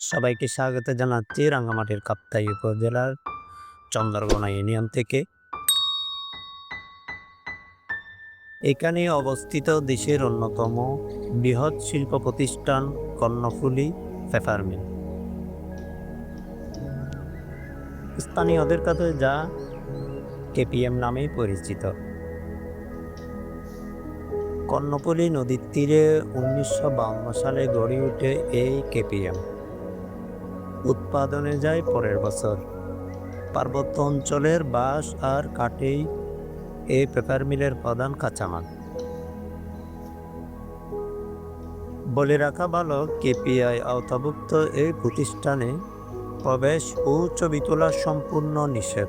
সবাইকে স্বাগত জানাচ্ছি রাঙ্গামাটির কাপ্তাই উপজেলার চন্দ্রগোনা ইউনিয়ন থেকে। এখানে অবস্থিত দেশের অন্যতম বৃহৎ শিল্প প্রতিষ্ঠান কর্ণফুলী পেপার মিল স্থানীয়দের কাছে যা কেপিএম নামেই পরিচিত। কর্ণফুলী নদীর তীরে উনিশশো সালে গড়ে ওঠে এই কেপিএম। উৎপাদনে যায় পরের বছর। পার্বত্য অঞ্চলের বাঁশ আর কাঠেই এই পেপার মিলের প্রধান কাঁচামাল। বলে রাখা ভালো, কেপিআই আওতাভুক্ত এই প্রতিষ্ঠানে প্রবেশ ও ছবি তোলা সম্পূর্ণ নিষেধ।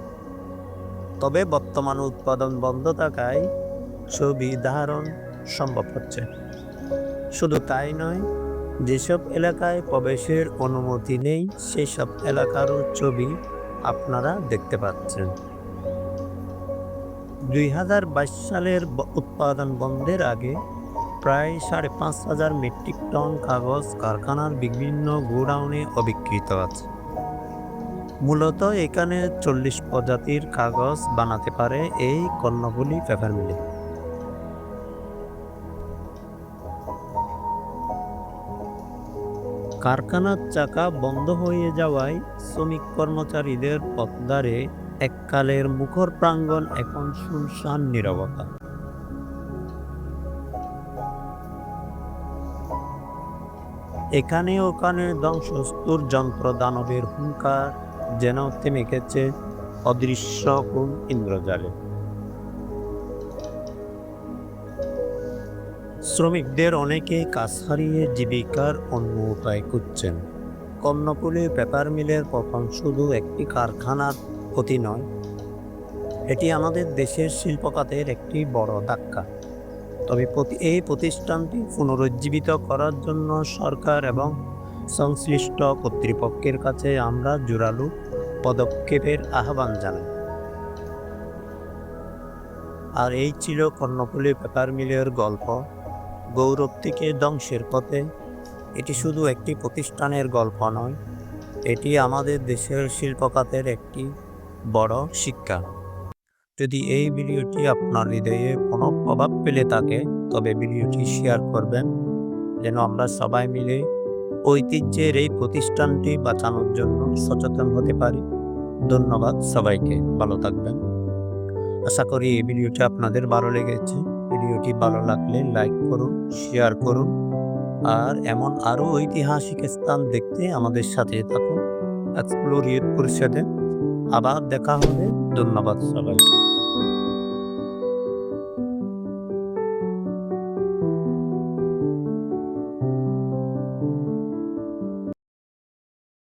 তবে বর্তমান উৎপাদন বন্ধ থাকায় ছবি ধারণ সম্ভব হচ্ছে। শুধু তাই নয় যেসব এলাকায় প্রবেশের অনুমতি নেই, সেসব এলাকারও ছবি আপনারা দেখতে পাচ্ছেন। দুই হাজার বাইশ সালের উৎপাদন বন্ধের আগে প্রায় সাড়ে পাঁচ হাজার মেট্রিক টন কাগজ, কারখানার বিভিন্ন গোডাউনে অবিকৃত আছে। মূলত এখানে চল্লিশ প্রজাতির কাগজ বানাতে পারে এই কর্ণফুলী পেপার মিলে কারখানার চাকা বন্ধ হয়ে যাওয়ায় শ্রমিক কর্মচারীদের পথদারে এককালের মুখর প্রাঙ্গণ এখন শুনশান নীরবতা। এখানে ওখানে ধ্বংসস্তুর যন্ত্র দানবের হুঙ্কার যেন থেমে গেছে অদৃশ্য কোন ইন্দ্রজালে। শ্রমিকদের অনেকে কাজ হারিয়ে জীবিকার অন্য উপায় খুঁজছেন। কর্ণফুলী পেপার মিলের পতন শুধু একটি কারখানার ক্ষতি নয়, এটি আমাদের দেশের শিল্পখাতের একটি বড় ধাক্কা। তবে এই প্রতিষ্ঠানটি পুনরুজ্জীবিত করার জন্য সরকার এবং সংশ্লিষ্ট কর্তৃপক্ষের কাছে আমরা জোরালো পদক্ষেপের আহ্বান জানাই। আর এই ছিল কর্ণফুলী পেপার মিলের গল্প। গৌরব থেকে ধ্বংসের পথে। এটি শুধু একটি প্রতিষ্ঠানের গল্প নয়, এটি আমাদের দেশের শিল্পখাতের একটি বড় শিক্ষা। যদি এই ভিডিওটি আপনার হৃদয়ে কোনো প্রভাব পেলে থাকে, তবে ভিডিওটি শেয়ার করবেন, যেন আমরা সবাই মিলে ঐতিহ্যের এই প্রতিষ্ঠানটি বাঁচানোর জন্য সচেতন হতে পারি। ধন্যবাদ সবাইকে, ভালো থাকবেন। আশা করি এই ভিডিওটি আপনাদের ভালো লেগেছে। ভিডিওটি ভালো লাগলে লাইক করুন, শেয়ার করুন আর এমন আরও ঐতিহাসিক স্থান দেখতে আমাদের সাথে থাকুন এক্সপ্লোর পরিষদে আবার দেখা হবে। ধন্যবাদ সবাইকে।